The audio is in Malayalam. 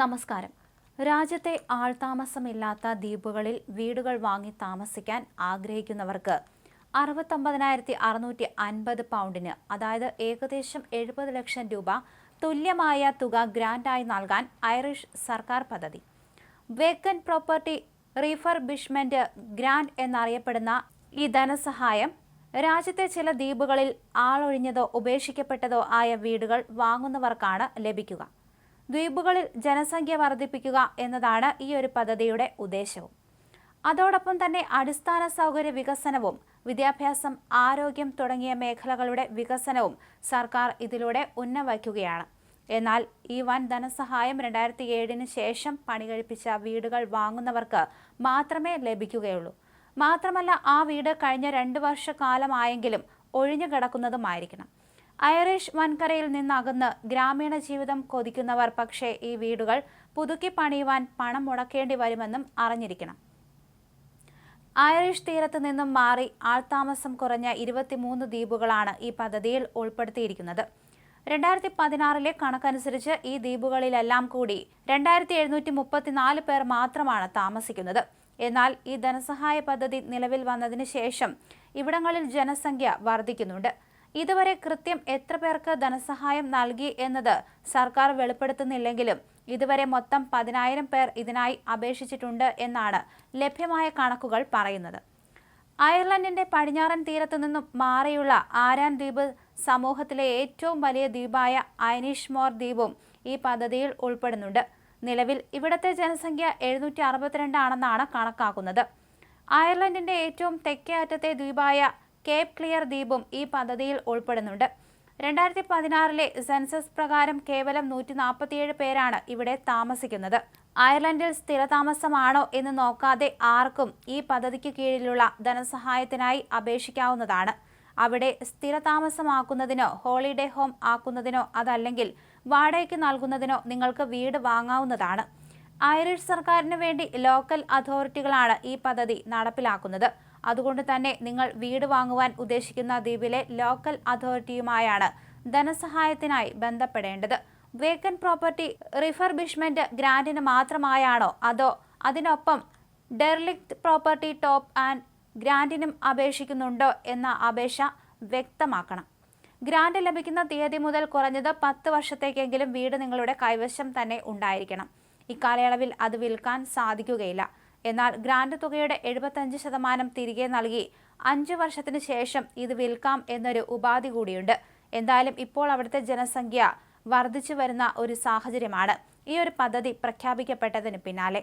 നമസ്കാരം. രാജ്യത്തെ ആൾതാമസമില്ലാത്ത ദ്വീപുകളിൽ വീടുകൾ വാങ്ങി താമസിക്കാൻ ആഗ്രഹിക്കുന്നവർക്ക് അറുപത്തൊമ്പതിനായിരത്തി അറുന്നൂറ്റി അൻപത് പൗണ്ടിന് അതായത് ഏകദേശം എഴുപത് ലക്ഷം രൂപ തുല്യമായ തുക ഗ്രാൻഡായി നൽകാൻ ഐറിഷ് സർക്കാർ പദ്ധതി. വേക്കൻ പ്രോപ്പർട്ടി റീഫർബിഷ്മെന്റ് ഗ്രാൻഡ് എന്നറിയപ്പെടുന്ന ഈ ധനസഹായം രാജ്യത്തെ ചില ദ്വീപുകളിൽ ആളൊഴിഞ്ഞതോ ഉപേക്ഷിക്കപ്പെട്ടതോ ആയ വീടുകൾ വാങ്ങുന്നവർക്കാണ് ലഭിക്കുക. ദ്വീപുകളിൽ ജനസംഖ്യ വർദ്ധിപ്പിക്കുക എന്നതാണ് ഈ ഒരു പദ്ധതിയുടെ ഉദ്ദേശവും. അതോടൊപ്പം തന്നെ അടിസ്ഥാന സൗകര്യ വികസനവും വിദ്യാഭ്യാസം ആരോഗ്യം തുടങ്ങിയ മേഖലകളുടെ വികസനവും സർക്കാർ ഇതിലൂടെ ഉന്നവയ്ക്കുകയാണ്. എന്നാൽ ഈ വൻ ധനസഹായം രണ്ടായിരത്തി ഏഴിന് ശേഷം പണികഴിപ്പിച്ച വീടുകൾ വാങ്ങുന്നവർക്ക് മാത്രമേ ലഭിക്കുകയുള്ളൂ. മാത്രമല്ല ആ വീട് കഴിഞ്ഞ രണ്ട് വർഷക്കാലമായെങ്കിലും ഒഴിഞ്ഞു കിടക്കുന്നതുമായിരിക്കണം ഐറിഷ് വൻകരയിൽ നിന്നകന്ന് ഗ്രാമീണ ജീവിതം കൊതിക്കുന്നവർ പക്ഷേ ഈ വീടുകൾ പുതുക്കി പണിയുവാൻ പണം മുടക്കേണ്ടി വരുമെന്നും അറിഞ്ഞിരിക്കണം. ഐറിഷ് തീരത്ത് നിന്നും മാറി ആൾതാമസം കുറഞ്ഞ ഇരുപത്തിമൂന്ന് ദ്വീപുകളാണ് ഈ പദ്ധതിയിൽ ഉൾപ്പെടുത്തിയിരിക്കുന്നത്. രണ്ടായിരത്തി പതിനാറിലെ കണക്കനുസരിച്ച് ഈ ദ്വീപുകളിലെല്ലാം കൂടി രണ്ടായിരത്തി എഴുന്നൂറ്റി മുപ്പത്തിനാല് പേർ മാത്രമാണ് താമസിക്കുന്നത്. എന്നാൽ ഈ ധനസഹായ പദ്ധതി നിലവിൽ വന്നതിന് ശേഷം ഇവിടങ്ങളിൽ ജനസംഖ്യ വർദ്ധിക്കുന്നുണ്ട്. ഇതുവരെ കൃത്യം എത്ര പേർക്ക് ധനസഹായം നൽകി എന്നത് സർക്കാർ വെളിപ്പെടുത്തുന്നില്ലെങ്കിലും ഇതുവരെ മൊത്തം പതിനായിരം പേർ ഇതിനായി അപേക്ഷിച്ചിട്ടുണ്ട് എന്നാണ് ലഭ്യമായ കണക്കുകൾ പറയുന്നത്. അയർലൻഡിന്റെ പടിഞ്ഞാറൻ തീരത്തു നിന്നും മാറിയുള്ള ആരാൻ ദ്വീപ് സമൂഹത്തിലെ ഏറ്റവും വലിയ ദ്വീപായ ഐനിഷ്മോർ ദ്വീപും ഈ പദ്ധതിയിൽ ഉൾപ്പെടുന്നുണ്ട്. നിലവിൽ ഇവിടത്തെ ജനസംഖ്യ എഴുന്നൂറ്റി അറുപത്തിരണ്ടാണെന്നാണ് കണക്കാക്കുന്നത്. അയർലൻഡിന്റെ ഏറ്റവും തെക്കേ അറ്റത്തെ ദ്വീപായ കേപ്പ് ക്ലിയർ ദ്വീപും ഈ പദ്ധതിയിൽ ഉൾപ്പെടുന്നുണ്ട്. രണ്ടായിരത്തി പതിനാറിലെ സെൻസസ് പ്രകാരം കേവലം നൂറ്റി നാൽപ്പത്തിയേഴ് പേരാണ് ഇവിടെ താമസിക്കുന്നത്. അയർലൻഡിൽ സ്ഥിരതാമസമാണോ എന്ന് നോക്കാതെ ആർക്കും ഈ പദ്ധതിക്ക് കീഴിലുള്ള ധനസഹായത്തിനായി അപേക്ഷിക്കാവുന്നതാണ്. അവിടെ സ്ഥിരതാമസമാക്കുന്നതിനോ ഹോളിഡേ ഹോം ആക്കുന്നതിനോ അതല്ലെങ്കിൽ വാടകയ്ക്ക് നൽകുന്നതിനോ നിങ്ങൾക്ക് വീട് വാങ്ങാവുന്നതാണ്. ഐറിഷ് സർക്കാരിന് വേണ്ടി ലോക്കൽ അതോറിറ്റികളാണ് ഈ പദ്ധതി നടപ്പിലാക്കുന്നത്. അതുകൊണ്ട് തന്നെ നിങ്ങൾ വീട് വാങ്ങുവാൻ ഉദ്ദേശിക്കുന്ന ദ്വീപിലെ ലോക്കൽ അതോറിറ്റിയുമായാണ് ധനസഹായത്തിനായി ബന്ധപ്പെടേണ്ടത്. വേക്കൻ പ്രോപ്പർട്ടി റിഫർബിഷ്മെന്റ് ഗ്രാന്റിന് മാത്രമായാണോ? അതോ അതിനൊപ്പം ഡെർലിക്ട് പ്രോപ്പർട്ടി ടോപ്പ് ആൻഡ് ഗ്രാന്റിനും അപേക്ഷിക്കുന്നുണ്ടോ എന്ന അപേക്ഷ വ്യക്തമാക്കണം. ഗ്രാന്റ് ലഭിക്കുന്ന തീയതി മുതൽ കുറഞ്ഞത് പത്ത് വർഷത്തേക്കെങ്കിലും വീട് നിങ്ങളുടെ കൈവശം തന്നെ ഉണ്ടായിരിക്കണം. ഇക്കാലയളവിൽ അത് വിൽക്കാൻ സാധിക്കുകയില്ല. എന്നാൽ ഗ്രാൻഡ് തുകയുടെ എഴുപത്തഞ്ച് ശതമാനം തിരികെ നൽകി അഞ്ചു വർഷത്തിന് ശേഷം ഇത് വിൽക്കാം എന്നൊരു ഉപാധി കൂടിയുണ്ട്. എന്തായാലും ഇപ്പോൾ അവിടുത്തെ ജനസംഖ്യ വർദ്ധിച്ചു വരുന്ന ഒരു സാഹചര്യമാണ്. ഈ ഒരു പദ്ധതി പ്രഖ്യാപിക്കപ്പെട്ടതിന് പിന്നാലെ.